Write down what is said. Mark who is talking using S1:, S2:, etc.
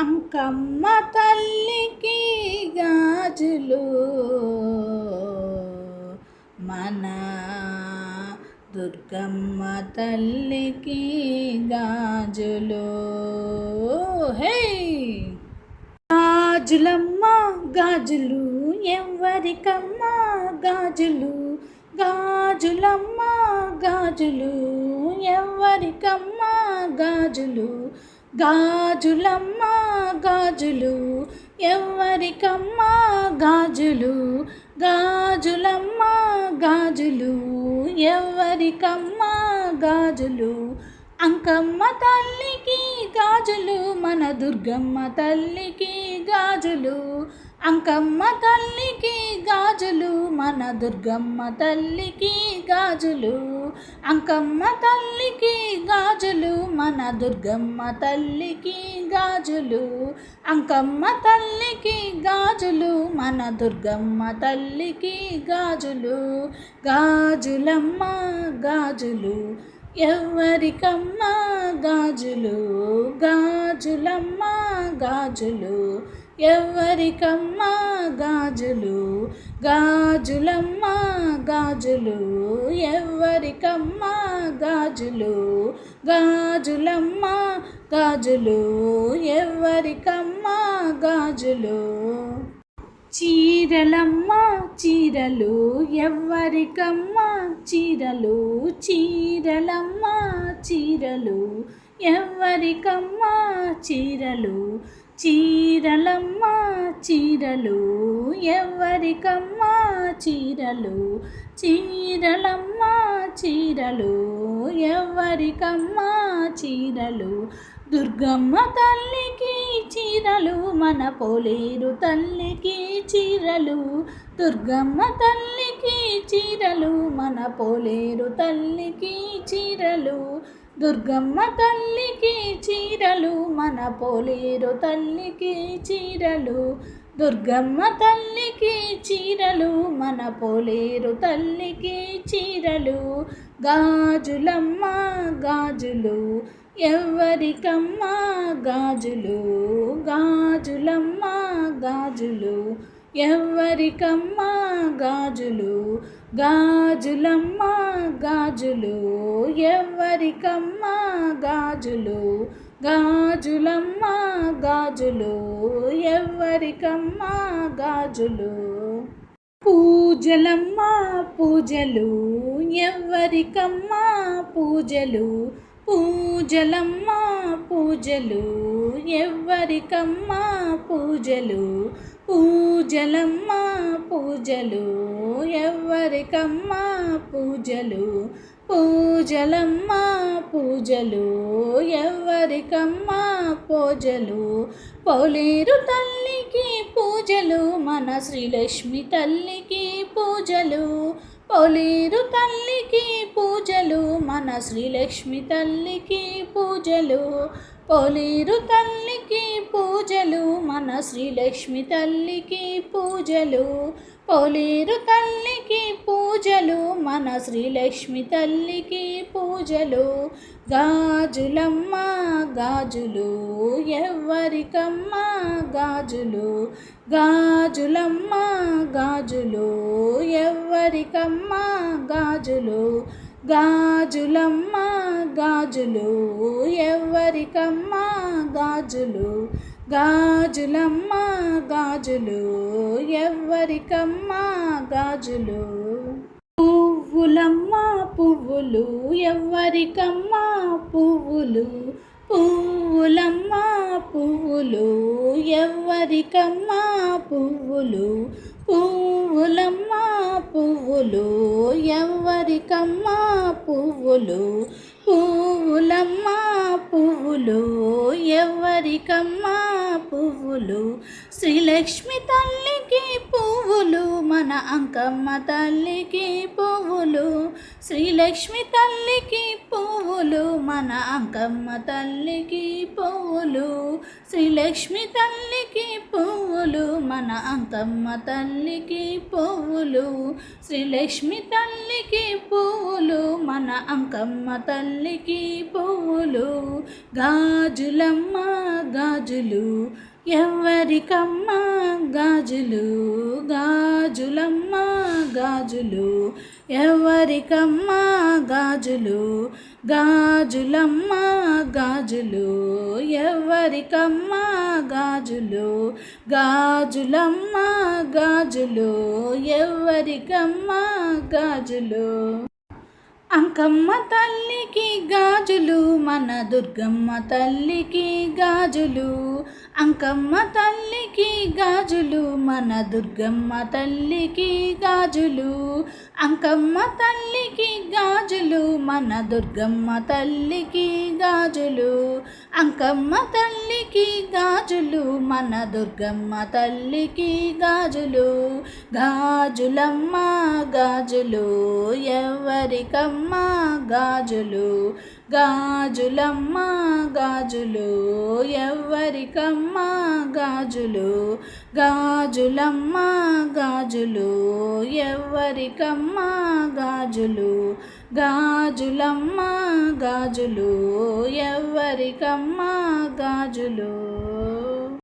S1: అంకమ్మ తల్లికి గాజులు. మన దుర్గమ్మ తల్లికి గాజులు. హే గాజులమ్మ గాజులు ఎవరికమ్మ గాజులు. గాజులమ్మ గాజులు ఎవరికమ్మ గాజులు. గాజులమ్మ గాజులు. ఎవరికమ్మా గాజులు. గాజులమ్మ గాజులు. ఎవరికమ్మా గాజులు. అంకమ్మ తల్లికి గాజులు మన దుర్గమ్మ తల్లికి గాజులు. అంకమ్మ తల్లికి గాజులు మన దుర్గమ్మ తల్లికి గాజులు. అంకమ్మ తల్లికి గాజులు మన దుర్గమ్మ తల్లికి గాజులు. అంకమ్మ తల్లికి గాజులు మన దుర్గమ్మ తల్లికి గాజులు. గాజులమ్మ గాజులు ఎవరికమ్మ గాజులు? గాజులమ్మ గాజులు ఎవరికమ్మా గాజులు? గాజులమ్మ గాజులు. ఎవరికమ్మా గాజులు? గాజులమ్మ గాజులు. ఎవరికమ్మా గాజులు? చీరలమ్మ చీరలు. ఎవరికమ్మ చీరలు? చీరలమ్మ చీరలు. ఎవరికమ్మ చీరలు? చీ చీరలమ్మ చీరలు. ఎవరికమ్మా చీరలు? చీరలమ్మ చీరలు. ఎవరికమ్మా చీరలు? దుర్గమ్మ తల్లికి చీరలు మన పోలేరు తల్లికి చీరలు. దుర్గమ్మ తల్లికి చీరలు మన పోలేరు తల్లికి చీరలు. దుర్గమ్మ తల్లికి చీరలు మన పోలేరు తల్లికి చీరలు. దుర్గమ్మ తల్లికి చీరలు మన పోలేరు తల్లికి చీరలు. గాజులమ్మ గాజులు ఎవరికమ్మ గాజులు. గాజులమ్మ గాజులు ఎవరికమ్మ గాజులు. గాజులమ్మ గాజులు ఎవరికమ్మా గాజులు గాజులమ్మ గాజులు ఎవరికమ్మా గాజులు పూజలమ్మ పూజలు ఎవరికమ్మా పూజలు పూజలమ్మ పూజలు ఎవరికమ్మా పూజలు పూజలమ్మ పూజలు ఎవరికమ్మా పూజలు? పూజలమ్మ పూజలు ఎవరికమ్మా పూజలు? పోలేరు తల్లికి పూజలు మన శ్రీలక్ష్మి తల్లికి పూజలు. పొలేరు తల్లికి పూజలు మన శ్రీలక్ష్మి తల్లికి పూజలు. పొలిరు తల్లికి పూజలు మన శ్రీలక్ష్మి తల్లికి పూజలు. పొలిరు తల్లికి పూజలు మన శ్రీలక్ష్మి తల్లికి పూజలు. గాజులమ్మ గాజులు ఎవరికమ్మ గాజులు. గాజులమ్మ గాజులు ఎవరికమ్మ గాజులు. గాజులమ్మ గాజులు ఎవరికమ్మ గాజులు గాజులమ్మ గాజులు ఎవరికమ్మ గాజులు. పువ్వులమ్మ పువ్వులు ఎవరికమ్మ పువ్వులు. పువ్వులమ్మ పువ్వులు ఎవరికమ్మ పువ్వులు. పువ్వులమ్మ పువ్వులు ఎవరికమ్మ పువ్వులు. పూలమ్మా పువ్వులు ఎవరికమ్మా పువ్వులు. శ్రీలక్ష్మి తల్లికి పువ్వులు మన అంకమ్మ తల్లికి పువ్వులు. శ్రీలక్ష్మి తల్లికి పువ్వులు మన అంకమ్మ తల్లికి పువ్వులు. శ్రీలక్ష్మి తల్లికి పువ్వులు మన అంకమ్మ తల్లికి పువ్వులు. శ్రీలక్ష్మి తల్లికి పువ్వులు మన అంకమ్మ తల్లికి పువ్వులు గాజులమ్మ గాజులు ఎవరికమ్మ గాజులు గాజులమ్మ గాజులు ఎవరికమ్మ గాజులు గాజులమ్మ గాజులు ఎవరికమ్మ గాజులు గాజులమ్మ గాజులు ఎవరికమ్మ గాజులు. అంకమ్మ తల్లికి గాజులు మన దుర్గమ్మ తల్లికి గాజులు. అంకమ్మ తల్లికి గాజులు మన దుర్గమ్మ తల్లికి గాజులు. అంకమ్మ తల్లికి గాజులు మన దుర్గమ్మ తల్లికి గాజులు. అంకమ్మ తల్లికి గాజులు మన దుర్గమ్మ తల్లికి గాజులు. గాజులమ్మ గాజులు ఎవరికమ్మ గాజులు? గాజులమ్మ గాజులు ఎవరికమ్మ గాజులు గాజులమ్మ గాజులు ఎవరికమ్మ గాజులు గాజులమ్మ గాజులు ఎవరికమ్మ గాజులు